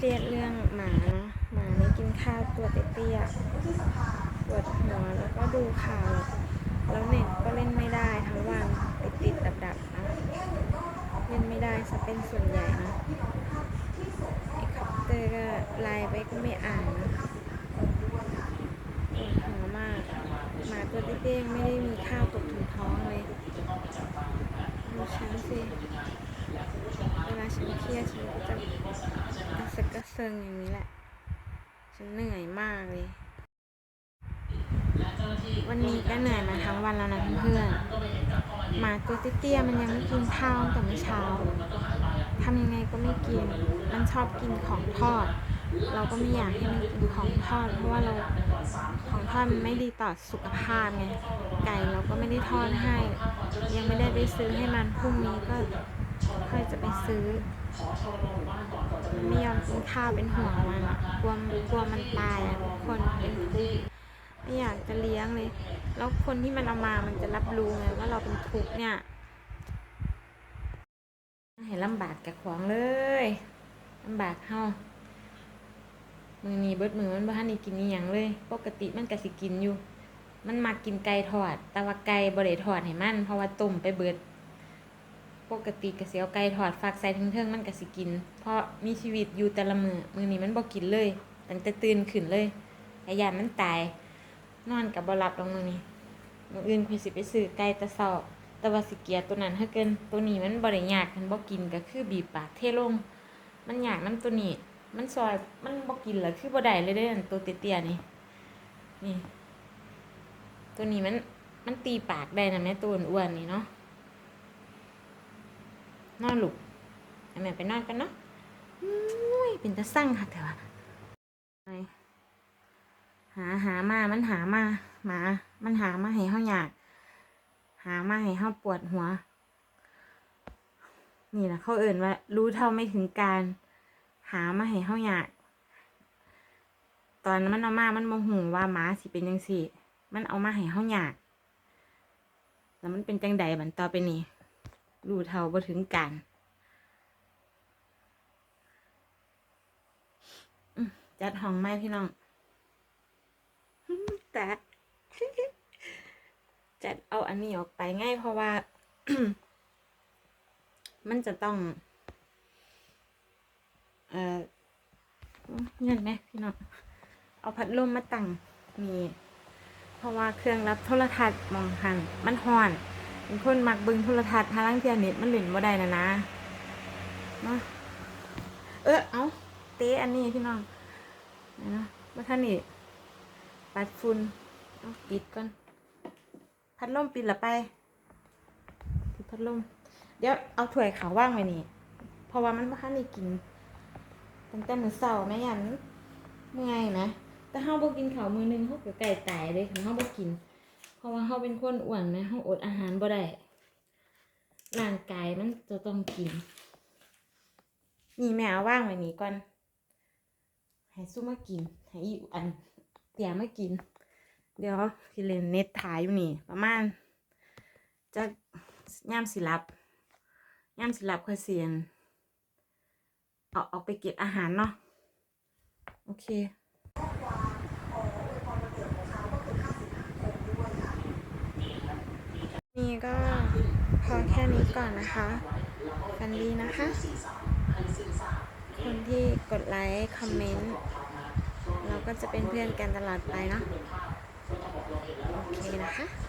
เครียดเรื่องหมาเนาะหมาไม่กินข้าวตัวเตี้ยๆปวดหัวแล้วก็ดูข่าว แล้วเน็ตก็เล่นไม่ได้ทั้งวันติดติดดับดับนะเล่นไม่ได้ซะเป็นส่วนใหญ่นะไอ้คัปเตอร์ก็ไลน์ไปก็ไม่อ่านนะปวดหัวมากหมาตัวเตี้ยๆไม่ได้มีข้าวตกถึงท้องเลยดูฉันสิเวลาฉันเครียดฉันก็จะ สึกกระเซิงอย่างนี้แหละ ฉันเหนื่อยมากเลย วันนี้ก็เหนื่อยมาทั้งวันแล้วนะเพื่อนๆหมาตัวเตี้ยๆมันยังไม่กินข้าวแต่เมื่อเช้าทำยังไงก็ไม่กิน มันชอบกินของทอด เราก็ไม่อยากให้มันกินของทอด เพราะว่าเราของทอดมันไม่ดีต่อสุขภาพไง ไก่เราก็ไม่ได้ทอดให้ ยังไม่ได้ไปซื้อให้มันพรุ่งนี้ก็ ค่อยจะไปซื้อมันไม่ยอมกินข้าวเป็นห่วงมันอะกลัวกลัวมันตายอะทุกคนเป็นทุกข์ไม่อยากจะเลี้ยงเลย แล้วคนที่มันเอามามันจะรับรู้ไงว่าเราเป็นทุกข์เนี่ยเห็นลำบากแกของเลยลำบากเฮามือนี้เบิดมือมันบ่ทันได้กินอีหยังเลย ปกติมันก็สิกินอยู่ มันมักกินไก่ทอด แต่ว่าไก่บ่ได้ทอดให้มัน เพราะว่าต้มไปเบิด ปกติก็สิเอาไก่ทอดฝากใส่เทิงๆมันก็สิกิน เพราะมีชีวิตอยู่แต่ละมือมือนี้มันบ่กินเลยตั้งแต่ตื่นขึ้นเลยไอ้ยานมันตาย นอนกับบ่หลับลงมือนี้มืออื่นคือสิไปซื้อไก่ตะเช้าแต่ว่าสิเกียตัวนั้นเฮาเกินตัวนี้มันบ่ได้ยากมันบ่กินก็คือบีบปากเทลง มันยากนํตัวนี้ มันซอยมันบ่กินแล้วคือบ่ได้เลยเด้ออันตัวเตี้ยๆนี่นี่ ตัวนี้มันมันตีปากได้นะแม่ตัวอ้วนๆนี่เนาะ นอนหลุกให้แม่ไปนอนกันเนาะอุ้ยเป็นตะสั่งค่ะแต่ว่าไปหาหามา มันหามา หมา มันหามาให้เฮาอยาก หามาให้เฮาปวดหัว นี่แหละเขาเอ่นว่า รู้เท่าไม่ถึงการ หามาให้เฮาอยาก ตอนมันเอามา มันโมโหว่าหมาสิเป็นยังสี่มันเอามาให้เฮาอยาก แล้วมันเป็นจังใดบันต่อไปนี้ รู้เท่าบ่ถึงการจัดห้องไม้พี่น้องแต่จัดเอาอันนี้ออกไปง่ายเพราะว่า มันจะต้อง เอ่อเงินไหมพี่น้อง เอาพัดลมมาตั้งนี่ เพราะว่าเครื่องรับโทรทัศน์มองหันมันห่อน เป็นคนมักเบิ่งโทรทัศน์ทาล่างเทียเน็ตมันหลินบ่ได้นะนะเนาะเออเอาเตะอันนี้พี่น้องนาะว่าท่านนี่ปัดฝุ่นเอาปิดก่อนพัดลมปิดละไปปิดพัดลมเดี๋ยวเอาถ้วยขาวว่างไว้นี่เพราะว่ามันบ่ทันได้กินตั้งแต่มื้อเช้าแม่ยันเมื่อยนะแต่เฮาบ่กินข้าวมื้อหนึงเฮาก็ไก่ตายเลยเฮาบ่กิน เพราะว่าเฮาเป็นคนอ้วนนะเฮาอดอาหารบ่ได้ร่างกายมันจะต้องกิน นี่แม่เอาว่างไว้นี่ก่อน ให้สู้มากิน ให้อีอันเตี่ยมากิน เดี๋ยวสิเล่นเน็ตถ่ายอยู่นี่ ประมาณจะย่ามสิรับย่ามสิรับค่อยเสียนเอาออกไปเก็บอาหารเนาะ โอเค นี่ ก็พอแค่นี้ก่อนนะคะกันดีนะคะ คนที่กดไลค์คอมเมนต์เราก็จะเป็นเพื่อนกันตลอดไปเนาะโอเคนะคะ